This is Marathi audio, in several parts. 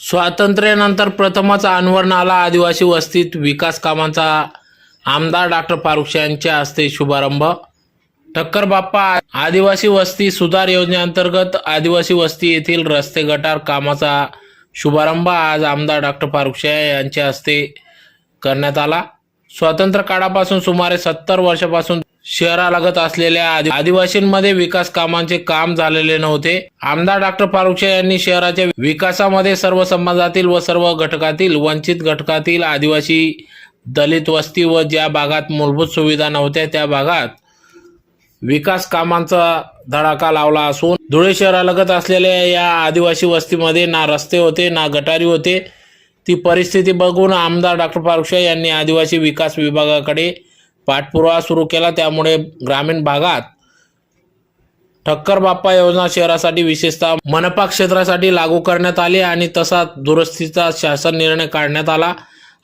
स्वातंत्र्यानंतर प्रथमच अनवरणाला आदिवासी वस्तीत विकास कामांचा आमदार डॉक्टर फारुख यांच्या हस्ते शुभारंभ. ठक्कर बाप्पा आदिवासी वस्ती सुधार योजनेअंतर्गत आदिवासी वस्ती येथील रस्ते गटार कामाचा शुभारंभ आज आमदार डॉक्टर फारुख शाह यांच्या हस्ते करण्यात आला. स्वातंत्र्य काळापासून सुमारे सत्तर वर्षापासून शहरालगत असलेल्या आदि- आदिवासींमध्ये विकास कामांचे काम झालेले नव्हते. आमदार डॉक्टर पारुक्षा यांनी शहराच्या विकासामध्ये सर्व समाजातील व सर्व घटकातील वंचित घटकातील आदिवासी दलित वस्ती व ज्या भागात मूलभूत सुविधा नव्हत्या त्या भागात विकास कामांचा धडाका लावला असून धुळे शहरालगत असलेल्या या आदिवासी वस्तीमध्ये ना रस्ते होते ना गटारी होते. ती परिस्थिती बघून आमदार डॉक्टर पारुक्षा यांनी आदिवासी विकास विभागाकडे पाठपुरावा सुरू केला त्यामुळे ग्रामीण भागात ठक्कर बाप्पा योजना शहरासाठी विशेषतः मनपा क्षेत्रासाठी लागू करण्यात आली आणि तसा दुरुस्तीचा शासन निर्णय काढण्यात आला.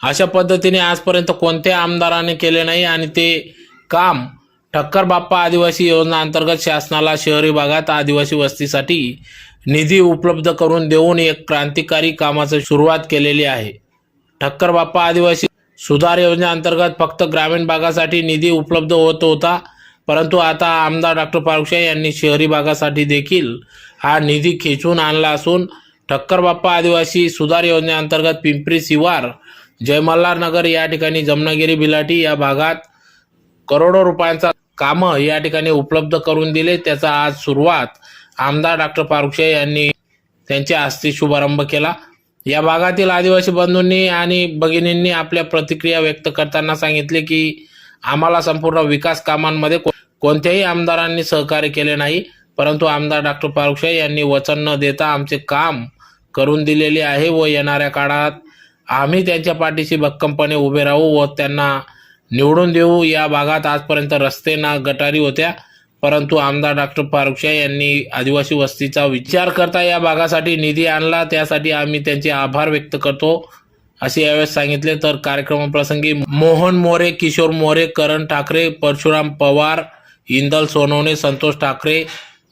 अशा पद्धतीने आजपर्यंत कोणत्या आमदाराने केले नाही आणि ते काम ठक्कर बाप्पा आदिवासी योजना अंतर्गत शासनाला शहरी भागात आदिवासी वस्तीसाठी निधी उपलब्ध करून देऊन एक क्रांतिकारी कामाची सुरुवात केलेली आहे. ठक्कर बाप्पा आदिवासी सुधार योजनेअंतर्गत फक्त ग्रामीण भागासाठी निधी उपलब्ध होत होता परंतु आता आमदार डॉक्टर पारुशाही यांनी शहरी भागासाठी देखील हा निधी खेचून आणला असून ठक्कर बाप्पा आदिवासी सुधार योजनेअंतर्गत पिंपरी शिवार जयमल्हार नगर या ठिकाणी जमनागिरी बिलाटी या भागात करोडो रुपयांचा कामं या ठिकाणी उपलब्ध करून दिले. त्याचा आज सुरुवात आमदार डॉक्टर फारुख यांनी त्यांच्या हस्ते शुभारंभ केला. या भागातील आदिवासी बंधूंनी आणि भगिनींनी आपल्या प्रतिक्रिया व्यक्त करताना सांगितले की आम्हाला संपूर्ण विकास कामांमध्ये कोणत्याही आमदारांनी सहकार्य केले नाही परंतु आमदार डॉक्टर फारुख यांनी वचन न देता आमचे काम करून दिलेले आहे व येणाऱ्या काळात आम्ही त्यांच्या पाठीशी भक्कमपणे उभे राहू व त्यांना निवडून देऊ. या भागात आजपर्यंत रस्ते ना गटारी होत्या. परंतु आमदार डॉक्टर फारुख यांनी आदिवासी वस्तीचा विचार करता या भागासाठी निधी आणला. त्यासाठी आम्ही त्यांचे आभार व्यक्त करतो. असे यावेळेस सांगितले. तर कार्यक्रमाप्रसंगी मोहन मोरे किशोर मोरे करण ठाकरे परशुराम पवार इंदल सोनवणे संतोष ठाकरे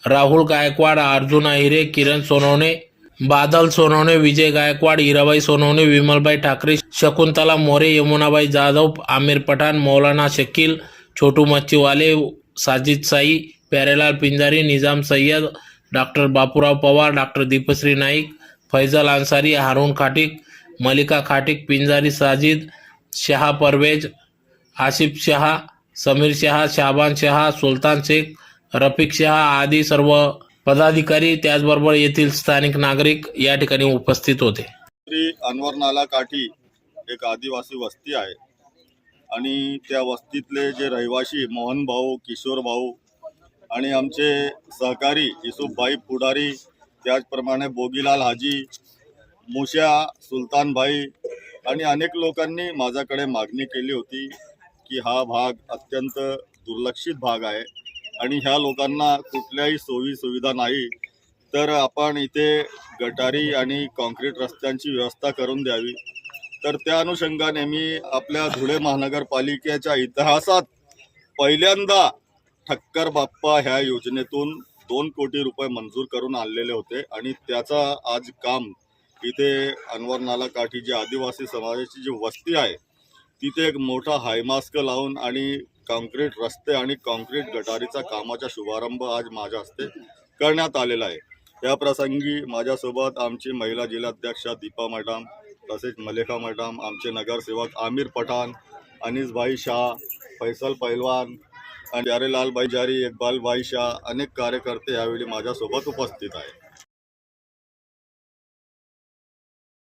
राहुल गायकवाड अर्जुन अहिरे किरण सोनवणे बादल सोनवणे विजय गायकवाड हिराबाई सोनवणे विमलबाई ठाकरे शकुंतला मोरे यमुनाबाई जाधव आमिर पठाण मौलाना शकील छोटू मच्छीवाले साजिद साई प्यारेलाल पिंजारी निजाम सय्यद डॉक्टर बापूराव पवार डॉक्टर दीपश्री नाईक फैजल अन्सारी हारून खाटिक मलिका खाटिक पिंजारी साजिद शहा परवेज आसिफ शहा समीर शहा शाबान शहा सुलतान शेख रफिक शहा आदी सर्व पदाधिकारी त्याचबरोबर येथील स्थानिक नागरिक या ठिकाणी उपस्थित होते. श्री अनवर नाला काठी एक आदिवासी वस्ती आहे. आणि त्या वस्तीतले जे रहिवासी मोहन भाऊ किशोर भाऊ आणि आमचे सहकारी युसुफभाई पुढारी त्याचप्रमाणे बोगीलाल हाजी मुशा सुलतानभाई आणि अनेक लोकांनी माझ्याकडे मागणी केली होती की हा भाग अत्यंत दुर्लक्षित भाग आहे आणि ह्या लोकांना कुठल्याही सोयी सुविधा नाही तर आपण इथे गटारी आणि कॉन्क्रीट रस्त्यांची व्यवस्था करून द्यावी. तर त्या अनुषंगाने मी आपल्या धुळे महानगरपालिकेच्या इतिहासात पहिल्यांदा ठक्कर बाप्पा ह्या योजनेतून दोन कोटी रुपये मंजूर करून आणलेले होते आणि त्याचा आज काम इथे अनवर नाला काठी जी आदिवासी समाजाची जी वस्ती आहे तिथे एक मोठा हायमास्क लावून आणि कॉन्क्रीट रस्ते आणि कॉन्क्रीट गटारीचा कामाचा शुभारंभ आज माझ्या हस्ते करण्यात आलेला आहे. या प्रसंगी माझ्यासोबत आमची महिला जिल्हाध्यक्षा दीपा मॅडम तसेच मलेखा मॅडम आमचे नगरसेवक आमिर पठाण अनिसभाई शाह फैसल पैलवान आणि प्यारेलाल जारी इकबालभाई शाह अनेक कार्यकर्ते यावेळी माझ्यासोबत उपस्थित आहेत.